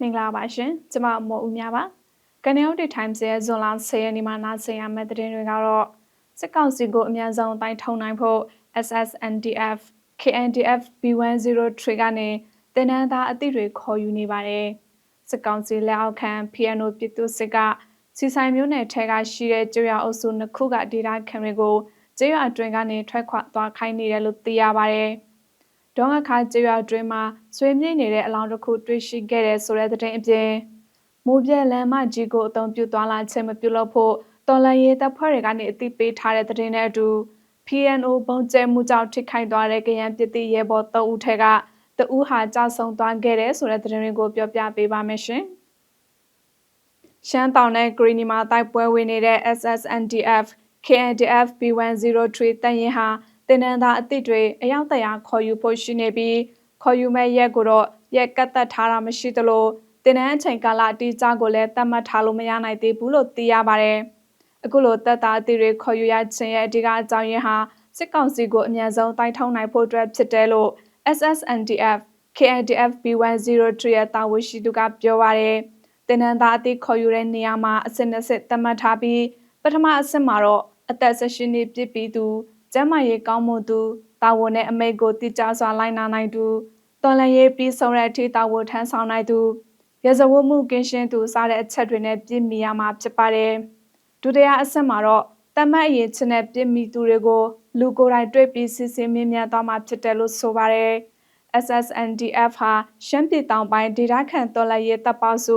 မင်္ဂလာပါရှင်ကျမမော်ဦးမြပါကနေအောက်တီ Times ရဲ့ဇွန်လ10ရက်နေ့မှာနားဆင်ရမယ့်သတင်းတွေကတော့စစ်ကောင်စီကိုအမြန်ဆုံးတိုင်းထုံနိုင်ဖို့ SSNDF KNDF B103 ကနေတင်နန်းသားအသည့်တွေခေါ်ယူနေပါတယ်စစ်ကောင်စီလက်အောက်ခံ PNO ပြည်သူစစ်ကစီဆိုင်မျိုးနယ်ထဲကရှိတဲ့ကျွရအုပ်စုနှစ်ခုကဒေတာခံတွေကိုကျွရအတွင်းကနေထွက်ခွာသွားခိုင်းနေတယ်လို့သိရပါတယ် ဒေါငခါကျွရအတွင်းမှာဆွေးမြေ့နေတဲ့အလောင်းတစ်ခုတွေ့ရှိခဲ့တဲ့ဆိုတဲ့သတင်းအပြင်မိုးပြဲလမ်းမကြီးကိုအုံပြုသွားလာခြင်းမပြုလုပ်ဖို့တော်လန်ရေးတပ်ဖွဲ့တွေကနေအသိပေးထားတဲ့သတင်းနဲ့အတူ PNO ပုံကျဲမှုကြောင့်ထိခိုက်သွားတဲ့ကရန်ပြည်တည်ရဲဘော်၃ဦးထက်ကတဦးဟာကြာဆုံးသွားခဲ့တယ်ဆိုတဲ့သတင်းတွေကိုပြောပြပေးပါမယ်ရှင်။ရှမ်းတောင်နဲ့ဂရီနီမှာတိုက်ပွဲဝင်နေတဲ့ SSNDF KNDF B103 တပ်ရင်ဟာ တင်နန်းသားအသစ်တွေအယောက်တရာခေါ်ယူဖို့ရှိနေပြီးခေါ်ယူမဲ့ရက်ကိုတော့ရက်ကတ်သက်ထားတာမရှိသလိုတင်နန်းအချိန်ကာလအတိအကျကိုလည်းသတ်မှတ်ထားလို့မရနိုင်သေးဘူးလို့သိရပါတယ်။အခုလိုတပ်သားအသစ်တွေခေါ်ယူရခြင်းရဲ့အဓိကအကြောင်းရင်းဟာစစ်ကောင်စီကိုအမြန်ဆုံးတိုက်ထုံနိုင်ဖို့အတွက်ဖြစ်တယ်လို့ SSNDF KNDF B103 ရဲ့တာဝန်ရှိသူကပြောပါတယ်။တင်နန်းသားအသစ်ခေါ်ယူတဲ့နေရာမှာအစစ်အစစ်သတ်မှတ်ထားပြီးပထမအဆင့်မှာတော့အသက်16နှစ်ပြည့်ပြီးသူ ကျန်းမာရေးကောင်းမွန်သူတာဝန်နဲ့အမိတ်ကိုတိကျစွာလိုက်နာနိုင်သူတော်လန်ရေးပြီးဆုံးတဲ့အထိတာဝန်ထမ်းဆောင်နိုင်သူရဇဝတ်မှုကင်းရှင်းသူစတဲ့အချက်တွေနဲ့ပြည့်မီရမှာဖြစ်ပါတယ်။ဒုတိယအဆင့်မှာတော့တမတ်အရေးချင်းနဲ့ပြည့်မီသူတွေကိုလူကိုယ်တိုင်တွေ့ပြီးစစ်စစ်မြင်မြန်သွားမှာဖြစ်တယ်လို့ဆိုပါတယ်။ SSNDF ဟာရှမ်းပြည်တောင်ပိုင်းဒေသခံတော်လှန်ရေးတပ်ပေါင်းစု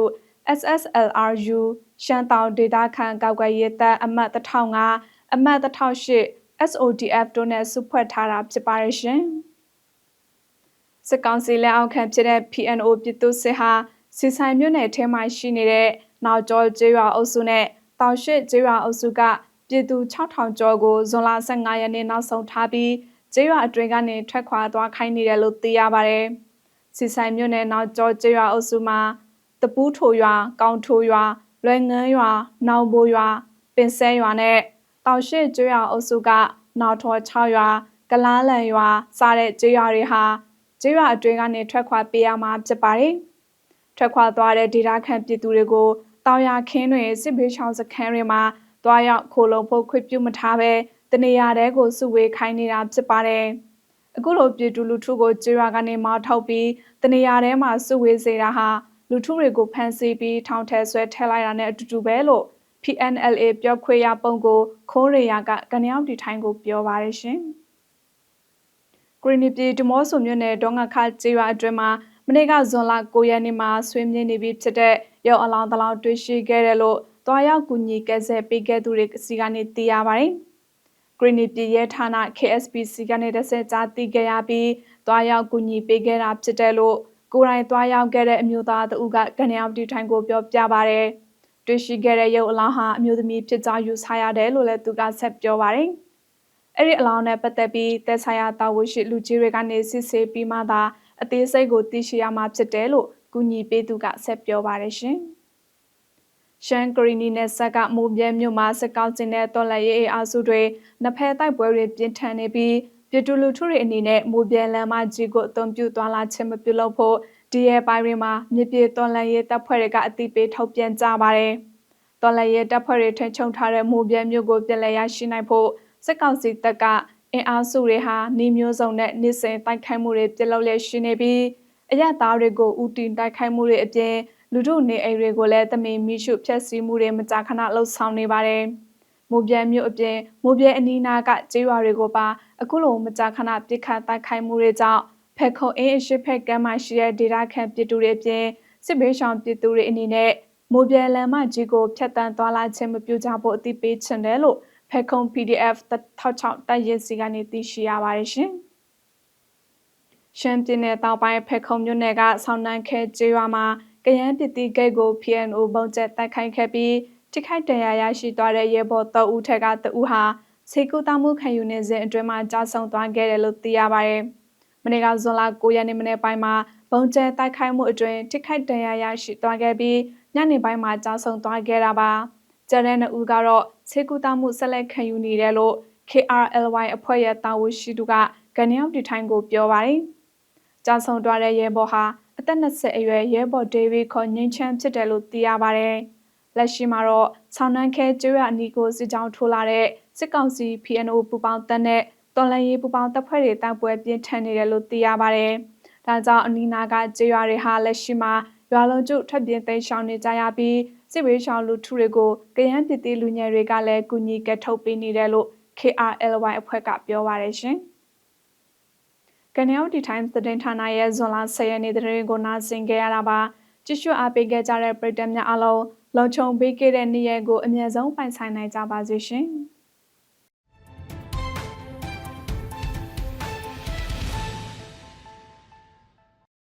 SSLRU ရှမ်းတောင်ဒေသခံကောက်ကရေးတပ်အမှတ်1005အမှတ်1008 SODF တို့နဲ့စုဖွဲ့ထားတာဖြစ်ပါရဲ့ရှင်။စစ်ကောင်စီလက်အောက်ခံဖြစ်တဲ့ PNO ပြည်သူစစ်ဟာစီဆိုင်မြို့နယ်ထဲမှာရှိနေတဲ့နောက်ကျော်ကျေးရွာအုပ်စုနဲ့တောင်ရှိကျေးရွာအုပ်စုကပြည်သူ6000ကျော်ကိုဇွန်လ15ရက်နေ့နောက်ဆုံးထားပြီးကျေးရွာအတွင်းကနေထွက်ခွာသွားခိုင်းနေတယ်လို့သိရပါတယ်။စီဆိုင်မြို့နယ်နောက်ကျော်ကျေးရွာအုပ်စုမှာတပူးထိုရွာ၊ကောင်းထိုရွာ၊လွယ်ငန်းရွာ၊နောင်ဘိုရွာ၊ပင်ဆဲရွာနဲ့ တောင်ရှိကျွော်အုပ်စုကနောက်ထော်6ရွာကလားလန်ရွာစတဲ့ကျွော်တွေဟာကျွော်အတွင်းကနေထွက်ခွာပေးရမှာဖြစ်ပါတယ်။ထွက်ခွာသွားတဲ့ဒေတာခန့်ပြည်သူတွေကိုတောင်ရခင်းတွေစစ်ဘေးချောင်းစခန်းတွေမှာတွားရောက်ခိုလုံဖို့ခွင့်ပြုမထားဘဲတနေရာတဲကိုစုဝေးခိုင်းနေတာဖြစ်ပါတယ်။အခုလိုပြည်သူလူထုကိုကျွော်ကနေမောက်ထုတ်ပြီးတနေရာထဲမှာစုဝေးစေတာဟာလူထုတွေကိုဖမ်းဆီးပြီးထောင်ထဲဆွဲထည့်လိုက်တာနဲ့အတူတူပဲလို့ PNLA ပြောခွေရပုံကိုခိုးရေယာကကနေအောင်တီထိုင်းကိုပြောပါရရှင်။ဂရီနီပြည်ဒမောဆိုမြို့နယ်ဒေါငခကျေးရွာအတွင်းမှာမနေ့ကဇွန်လ9ရက်နေ့မှာဆွေးမြေ့နေပြီဖြစ်တဲ့ရုပ်အလောင်းတလောင်းတွေ့ရှိခဲ့တယ်လို့တွားရောက်ကူညီကဲဆယ်ပေးခဲ့သူတွေစီကနေသိရပါတယ်။ဂရီနီပြည်ရဲဌာန KSPC ကနေတဆက်ကြားသိခဲ့ရပြီးတွားရောက်ကူညီပေးခဲ့တာဖြစ်တယ်လို့ကိုယ်တိုင်တွားရောက်ခဲ့တဲ့အမျိုးသားတဦးကကနေအောင်တီထိုင်ကိုပြောပြပါရတယ်။ တွေ့ရှိခဲ့တဲ့ရုပ်အလောင်းဟာအမျိုးသမီးဖြစ်ကြောင်းယူဆရတယ်လို့လည်းသူကဆက်ပြောပါတယ်။အဲ့ဒီအလောင်းနဲ့ပတ်သက်ပြီးသက်ဆိုင်ရာတာဝန်ရှိလူကြီးတွေကနေစစ်ဆေးပြီးမှသာအသေးစိတ်ကိုသိရှိရမှာဖြစ်တယ်လို့ကူညီပေးသူကဆက်ပြောပါတယ်ရှင်။ရှန်ကရီနီနဲ့ဆက်ကမိုးပြဲမြို့မှာစကောက်ကျင်တဲ့တော်လက်ရေးအားစုတွေနှစ်ဖက်တိုက်ပွဲတွေပြင်းထန်နေပြီး ပြည်သူလူထုတွေအနေနဲ့မိုးပြဲလမ်းမကြီးကိုအုံပြုသွားလာခြင်းမပြုလုပ်ဖို့ဒီရဲ့ပိုင်းတွေမှာမြေပြေတော်လန်ရေးတပ်ဖွဲ့တွေကအတိပေးထုတ်ပြန်ကြပါတယ်။တော်လန်ရေးတပ်ဖွဲ့တွေထင်ချုံထားတဲ့မိုးပြဲမျိုးကိုပြည်လဲရရှိနိုင်ဖို့စစ်ကောင်စီတပ်ကအင်အားစုတွေဟာနေမျိုးစုံနဲ့နေစဉ်တိုက်ခိုက်မှုတွေပြုလုပ်လျက်ရှိနေပြီးအရသားတွေကိုဥတီတိုက်ခိုက်မှုတွေအပြင်လူတို့နေအိမ်တွေကိုလည်းတမင်မိရှုဖျက်ဆီးမှုတွေမကြာခဏလှုပ်ဆောင်နေပါတယ်။ မိုးပြဲမျိုးအပြင်မိုးပြဲအနီးနားကကျေးရွာတွေကိုပါအခုလိုမကြာခဏပြစ်ခတ်တိုက်ခိုက်မှုတွေကြောင့်ဖက်ခုံအင်းအရှိဖက်ကမ်းမှာရှိတဲ့ဒေတာခန့်ပြည်သူတွေအပြင်စစ်ဘေးရှောင်ပြည်သူတွေအနေနဲ့မိုးပြဲလမ်းမကြီးကိုဖျက်တမ်းသွားလာခြင်းမပြုကြဖို့အသိပေးချင်တယ်လို့ဖက်ခုံ PDF 66တိုက်ရင်စီကနေသိရှိရပါတယ်ရှင်။ရှမ်းပြည်နယ်တောင်ပိုင်းဖက်ခုံမြို့နယ်ကဆောင်းနန်းခဲကျေးရွာမှာကရန်ပြည်တီဂိတ်ကို PNO ပုံကျက်တိုက်ခိုက်ခဲ့ပြီး ထိခိုက်ဒဏ်ရာရရှိသွားတဲ့ရဲဘော်၃ဦးထက်ကတဦးဟာစေကူတာမှုခံယူနေစဉ်အတွင်းမှာကြာဆုံးသွားခဲ့တယ်လို့သိရပါတယ်။မနေ့ကဇွန်လ9ရက်နေ့မနေ့ပိုင်းမှာဘုံကျဲတိုက်ခိုက်မှုအတွင်းထိခိုက်ဒဏ်ရာရရှိသွားခဲ့ပြီးညနေပိုင်းမှာကြာဆုံးသွားခဲ့တာပါကျတဲ့နှစ်ဦးကတော့ခြေကူတာမှုဆက်လက်ခံယူနေတယ်လို့ KRLY အဖွဲ့ရဲ့တာဝန်ရှိသူကကနေအောင်တီထိုင်းကိုပြောပါတယ်ကြာဆုံးသွားတဲ့ရဲဘော်ဟာအသက်20အရွယ်ရဲဘော်ဒေးဗစ်ခေါ်ငင်းချမ်းဖြစ်တယ်လို့သိရပါတယ်။ လက်ရှိမှာတော့ဆောင်းနှန်းခဲကျွရအနီကိုစစ်ကြောင်းထိုးလာတဲ့စစ်ကောင်စီ PNO ပူပေါင်းတပ်နဲ့တော်လန်ရေးပူပေါင်းတပ်ဖွဲ့တွေတောက်ပွဲပြင်းထန်နေတယ်လို့သိရပါတယ်။ဒါကြောင့်အနီးနားကကျွရတွေဟာလက်ရှိမှာရွာလုံးကျထွက်ပြေးသိမ်းရှောင်နေကြရပြီးစစ်ဘေးရှောင်လူထုတွေကိုကရန်ပြည်တီလူငယ်တွေကလည်းကူညီကယ်ထုတ်ပေးနေတယ်လို့ KRLY အဖွဲ့ကပြောပါရရှင်။ကနေအော်ဒီတိုင်းသတင်းဌာနရဲ့ဇွန်လ10ရက်နေ့သတင်းကိုနားဆင်ကြရတာပါ။ကြည့်ရှုအားပေးခဲ့ကြတဲ့ပရိသတ်များအားလုံး လုံခြုံပေးခဲ့တဲ့နေ့ရက်ကိုအမြဲဆုံးပိုင်ဆိုင်နိုင်ကြပါစေရှင်။